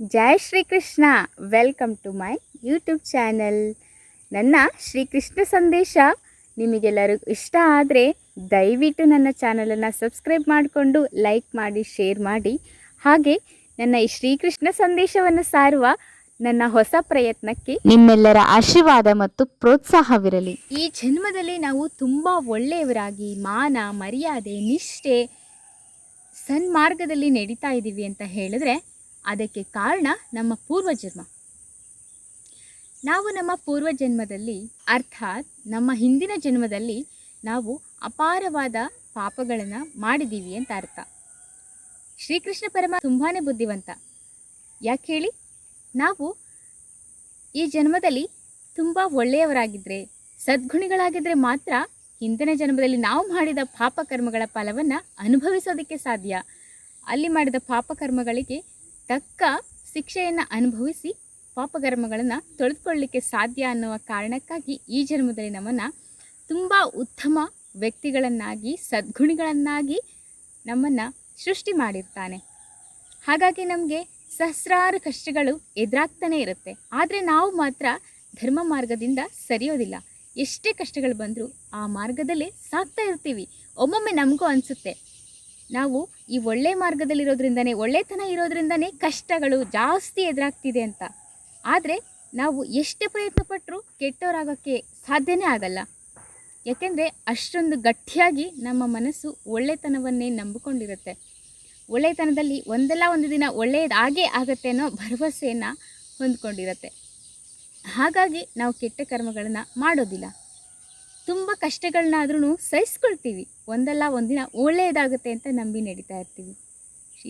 Jai Shri Krishna. Welcome to my YouTube channel ನನ್ನ ಶ್ರೀಕೃಷ್ಣ ಸಂದೇಶ ನಿಮಗೆಲ್ಲರಿಗೂ ಇಷ್ಟ ಆದರೆ ದಯವಿಟ್ಟು ನನ್ನ ಚಾನಲನ್ನು ಸಬ್ಸ್ಕ್ರೈಬ್ ಮಾಡಿಕೊಂಡು ಲೈಕ್ ಮಾಡಿ ಶೇರ್ ಮಾಡಿ. ಹಾಗೆ ನನ್ನ ಈ ಶ್ರೀಕೃಷ್ಣ ಸಂದೇಶವನ್ನು ಸಾರುವ ನನ್ನ ಹೊಸ ಪ್ರಯತ್ನಕ್ಕೆ ನಿಮ್ಮೆಲ್ಲರ ಆಶೀರ್ವಾದ ಮತ್ತು ಪ್ರೋತ್ಸಾಹವಿರಲಿ. ಈ ಜನ್ಮದಲ್ಲಿ ನಾವು ತುಂಬ ಒಳ್ಳೆಯವರಾಗಿ ಮಾನ ಮರ್ಯಾದೆ ನಿಷ್ಠೆ ಸನ್ಮಾರ್ಗದಲ್ಲಿ ನಡೀತಾ ಇದ್ದೀವಿ ಅಂತ ಹೇಳಿದ್ರೆ ಅದಕ್ಕೆ ಕಾರಣ ನಮ್ಮ ಪೂರ್ವಜನ್ಮ. ನಾವು ನಮ್ಮ ಪೂರ್ವಜನ್ಮದಲ್ಲಿ, ಅರ್ಥಾತ್ ನಮ್ಮ ಹಿಂದಿನ ಜನ್ಮದಲ್ಲಿ ನಾವು ಅಪಾರವಾದ ಪಾಪಗಳನ್ನು ಮಾಡಿದ್ದೀವಿ ಅಂತ ಅರ್ಥ. ಶ್ರೀಕೃಷ್ಣ ಪರಮ ತುಂಬಾ ಬುದ್ಧಿವಂತ. ಯಾಕೆ ಹೇಳಿ? ನಾವು ಈ ಜನ್ಮದಲ್ಲಿ ತುಂಬ ಒಳ್ಳೆಯವರಾಗಿದ್ದರೆ ಸದ್ಗುಣಿಗಳಾಗಿದ್ದರೆ ಮಾತ್ರ ಹಿಂದಿನ ಜನ್ಮದಲ್ಲಿ ನಾವು ಮಾಡಿದ ಪಾಪಕರ್ಮಗಳ ಫಲವನ್ನು ಅನುಭವಿಸೋದಕ್ಕೆ ಸಾಧ್ಯ. ಅಲ್ಲಿ ಮಾಡಿದ ಪಾಪಕರ್ಮಗಳಿಗೆ ತಕ್ಕ ಶಿಕ್ಷೆಯನ್ನು ಅನುಭವಿಸಿ ಪಾಪಕರ್ಮಗಳನ್ನು ತೊಳೆದುಕೊಳ್ಳಲಿಕ್ಕೆ ಸಾಧ್ಯ ಅನ್ನುವ ಕಾರಣಕ್ಕಾಗಿ ಈ ಜನ್ಮದಲ್ಲಿ ನಮ್ಮನ್ನು ತುಂಬ ಉತ್ತಮ ವ್ಯಕ್ತಿಗಳನ್ನಾಗಿ, ಸದ್ಗುಣಿಗಳನ್ನಾಗಿ ನಮ್ಮನ್ನು ಸೃಷ್ಟಿ ಮಾಡಿರ್ತಾನೆ. ಹಾಗಾಗಿ ನಮಗೆ ಸಹಸ್ರಾರು ಕಷ್ಟಗಳು ಎದುರಾಗ್ತಾನೇ ಇರುತ್ತೆ. ಆದರೆ ನಾವು ಮಾತ್ರ ಧರ್ಮ ಮಾರ್ಗದಿಂದ ಸರಿಯೋದಿಲ್ಲ. ಎಷ್ಟೇ ಕಷ್ಟಗಳು ಬಂದರೂ ಆ ಮಾರ್ಗದಲ್ಲೇ ಸಾಕ್ತಾ ಇರ್ತೀವಿ. ಒಮ್ಮೊಮ್ಮೆ ನಮಗೂ ಅನಿಸುತ್ತೆ ನಾವು ಈ ಒಳ್ಳೆ ಮಾರ್ಗದಲ್ಲಿರೋದ್ರಿಂದನೇ, ಒಳ್ಳೆತನ ಇರೋದ್ರಿಂದನೇ ಕಷ್ಟಗಳು ಜಾಸ್ತಿ ಎದುರಾಗ್ತಿದೆ ಅಂತ. ಆದರೆ ನಾವು ಎಷ್ಟೇ ಪ್ರಯತ್ನ ಪಟ್ಟರೂ ಕೆಟ್ಟವರಾಗೋಕ್ಕೆ ಸಾಧ್ಯನೇ ಆಗಲ್ಲ. ಯಾಕೆಂದರೆ ಅಷ್ಟೊಂದು ಗಟ್ಟಿಯಾಗಿ ನಮ್ಮ ಮನಸ್ಸು ಒಳ್ಳೆತನವನ್ನೇ ನಂಬಿಕೊಂಡಿರುತ್ತೆ. ಒಳ್ಳೆತನದಲ್ಲಿ ಒಂದಲ್ಲ ಒಂದು ದಿನ ಒಳ್ಳೆಯದಾಗೇ ಆಗತ್ತೆ ಅನ್ನೋ ಭರವಸೆಯನ್ನು ಹೊಂದ್ಕೊಂಡಿರುತ್ತೆ. ಹಾಗಾಗಿ ನಾವು ಕೆಟ್ಟ ಕರ್ಮಗಳನ್ನು ಮಾಡೋದಿಲ್ಲ. ತುಂಬ ಕಷ್ಟಗಳನ್ನಾದ್ರೂ ಸಹಿಸ್ಕೊಳ್ತೀವಿ. ಒಂದಲ್ಲ ಒಂದಿನ ಒಳ್ಳೆಯದಾಗುತ್ತೆ ಅಂತ ನಂಬಿ ನಡೀತಾ ಇರ್ತೀವಿ.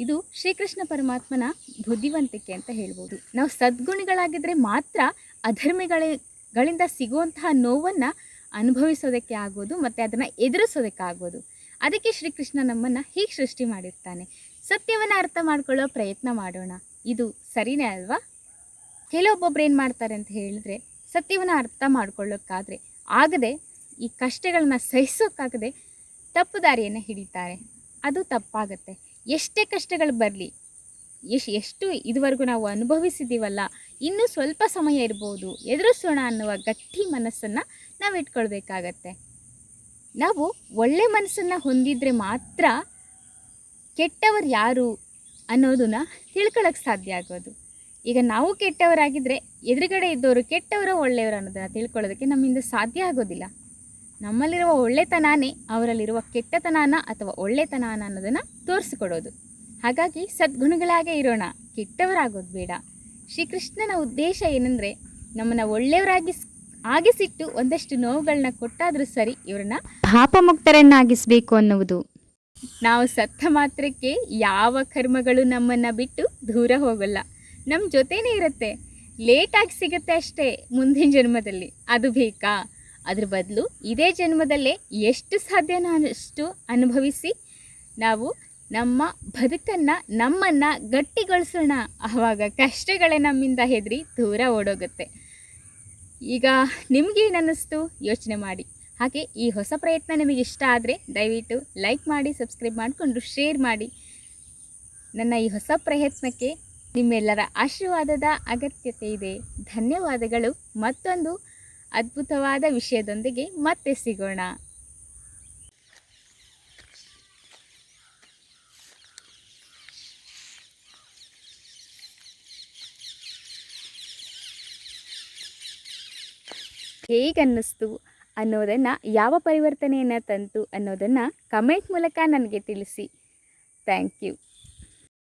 ಇದು ಶ್ರೀಕೃಷ್ಣ ಪರಮಾತ್ಮನ ಬುದ್ಧಿವಂತಿಕೆ ಅಂತ ಹೇಳ್ಬೋದು. ನಾವು ಸದ್ಗುಣಿಗಳಾಗಿದ್ದರೆ ಮಾತ್ರ ಅಧರ್ಮಿಗಳಿಂದ ಸಿಗುವಂತಹ ನೋವನ್ನು ಅನುಭವಿಸೋದಕ್ಕೆ ಆಗೋದು ಮತ್ತು ಅದನ್ನು ಎದುರಿಸೋದಕ್ಕೆ ಆಗೋದು. ಅದಕ್ಕೆ ಶ್ರೀಕೃಷ್ಣ ನಮ್ಮನ್ನು ಹೀಗೆ ಸೃಷ್ಟಿ ಮಾಡಿರ್ತಾನೆ. ಸತ್ಯವನ್ನು ಅರ್ಥ ಮಾಡ್ಕೊಳ್ಳೋ ಪ್ರಯತ್ನ ಮಾಡೋಣ. ಇದು ಸರಿನೇ ಅಲ್ವಾ? ಕೆಲವೊಬ್ಬೊಬ್ರು ಏನು ಮಾಡ್ತಾರೆ ಅಂತ ಹೇಳಿದ್ರೆ ಸತ್ಯವನ್ನು ಅರ್ಥ ಮಾಡ್ಕೊಳ್ಳೋಕ್ಕಾದರೆ ಆಗದೆ ಈ ಕಷ್ಟಗಳನ್ನ ಸಹಿಸೋಕ್ಕಾಗದೆ ತಪ್ಪು ದಾರಿಯನ್ನು ಹಿಡಿತಾರೆ. ಅದು ತಪ್ಪಾಗುತ್ತೆ. ಎಷ್ಟೇ ಕಷ್ಟಗಳು ಬರಲಿ ಎಷ್ಟು ಎಷ್ಟು ಇದುವರೆಗೂ ನಾವು ಅನುಭವಿಸಿದ್ದೀವಲ್ಲ ಇನ್ನೂ ಸ್ವಲ್ಪ ಸಮಯ ಇರ್ಬೋದು, ಎದುರಿಸೋಣ ಅನ್ನುವ ಗಟ್ಟಿ ಮನಸ್ಸನ್ನು ನಾವು ಇಟ್ಕೊಳ್ಬೇಕಾಗತ್ತೆ. ನಾವು ಒಳ್ಳೆ ಮನಸ್ಸನ್ನು ಹೊಂದಿದರೆ ಮಾತ್ರ ಕೆಟ್ಟವರು ಯಾರು ಅನ್ನೋದನ್ನ ತಿಳ್ಕೊಳ್ಳೋಕ್ಕೆ ಸಾಧ್ಯ ಆಗೋದು. ಈಗ ನಾವು ಕೆಟ್ಟವರಾಗಿದ್ದರೆ ಎದುರುಗಡೆ ಇದ್ದವರು ಕೆಟ್ಟವರು ಒಳ್ಳೆಯವರು ಅನ್ನೋದನ್ನು ತಿಳ್ಕೊಳ್ಳೋದಕ್ಕೆ ನಮ್ಮಿಂದ ಸಾಧ್ಯ ಆಗೋದಿಲ್ಲ. ನಮ್ಮಲ್ಲಿರುವ ಒಳ್ಳೆತನಾನೇ ಅವರಲ್ಲಿರುವ ಕೆಟ್ಟತನಾನ ಅಥವಾ ಒಳ್ಳೆತನಾನ ಅನ್ನೋದನ್ನು ತೋರಿಸಿಕೊಡೋದು. ಹಾಗಾಗಿ ಸದ್ಗುಣಗಳಾಗೇ ಇರೋಣ ಕೆಟ್ಟವರಾಗೋದು ಬೇಡ. ಶ್ರೀಕೃಷ್ಣನ ಉದ್ದೇಶ ಏನಂದರೆ ನಮ್ಮನ್ನು ಒಳ್ಳೆಯವರಾಗಿ ಆಗಿಸಿಟ್ಟು ಒಂದಷ್ಟು ನೋವುಗಳನ್ನ ಕೊಟ್ಟಾದರೂ ಸರಿ ಇವರನ್ನ ಪಾಪಮುಕ್ತರನ್ನಾಗಿಸಬೇಕು ಅನ್ನುವುದು. ನಾವು ಸತ್ತ ಮಾತ್ರಕ್ಕೆ ಯಾವ ಕರ್ಮಗಳು ನಮ್ಮನ್ನು ಬಿಟ್ಟು ದೂರ ಹೋಗಲ್ಲ. ನಮ್ಮ ಜೊತೆನೇ ಇರುತ್ತೆ. ಲೇಟಾಗಿ ಸಿಗುತ್ತೆ ಅಷ್ಟೇ ಮುಂದಿನ ಜನ್ಮದಲ್ಲಿ. ಅದು ಬೇಕಾ? ಅದ್ರ ಬದಲು ಇದೇ ಜನ್ಮದಲ್ಲೇ ಎಷ್ಟು ಸಾಧ್ಯನೋ ಅಷ್ಟು ಅನುಭವಿಸಿ ನಾವು ನಮ್ಮ ಬದುಕನ್ನು ನಮ್ಮನ್ನು ಗಟ್ಟಿಗೊಳಿಸೋಣ. ಆವಾಗ ಕಷ್ಟಗಳೇ ನಮ್ಮಿಂದ ಹೆದರಿ ದೂರ ಓಡೋಗುತ್ತೆ. ಈಗ ನಿಮಗೇನನ್ನಿಸ್ತು ಯೋಚನೆ ಮಾಡಿ. ಹಾಗೆ ಈ ಹೊಸ ಪ್ರಯತ್ನ ನಿಮಗೆ ಇಷ್ಟ ಆದರೆ ದಯವಿಟ್ಟು ಲೈಕ್ ಮಾಡಿ, ಸಬ್ಸ್ಕ್ರೈಬ್ ಮಾಡಿಕೊಂಡು ಶೇರ್ ಮಾಡಿ. ನನ್ನ ಈ ಹೊಸ ಪ್ರಯತ್ನಕ್ಕೆ ನಿಮ್ಮೆಲ್ಲರ ಆಶೀರ್ವಾದದ ಅಗತ್ಯತೆ ಇದೆ. ಧನ್ಯವಾದಗಳು. ಮತ್ತೊಂದು ಅದ್ಭುತವಾದ ವಿಷಯದೊಂದಿಗೆ ಮತ್ತೆ ಸಿಗೋಣ. ಹೇಗನ್ನಿಸ್ತು ಅನ್ನೋದನ್ನು ಯಾವ ಪರಿವರ್ತನೆಯನ್ನು ತಂತು ಅನ್ನೋದನ್ನು ಕಮೆಂಟ್ ಮೂಲಕ ನನಗೆ ತಿಳಿಸಿ. Thank you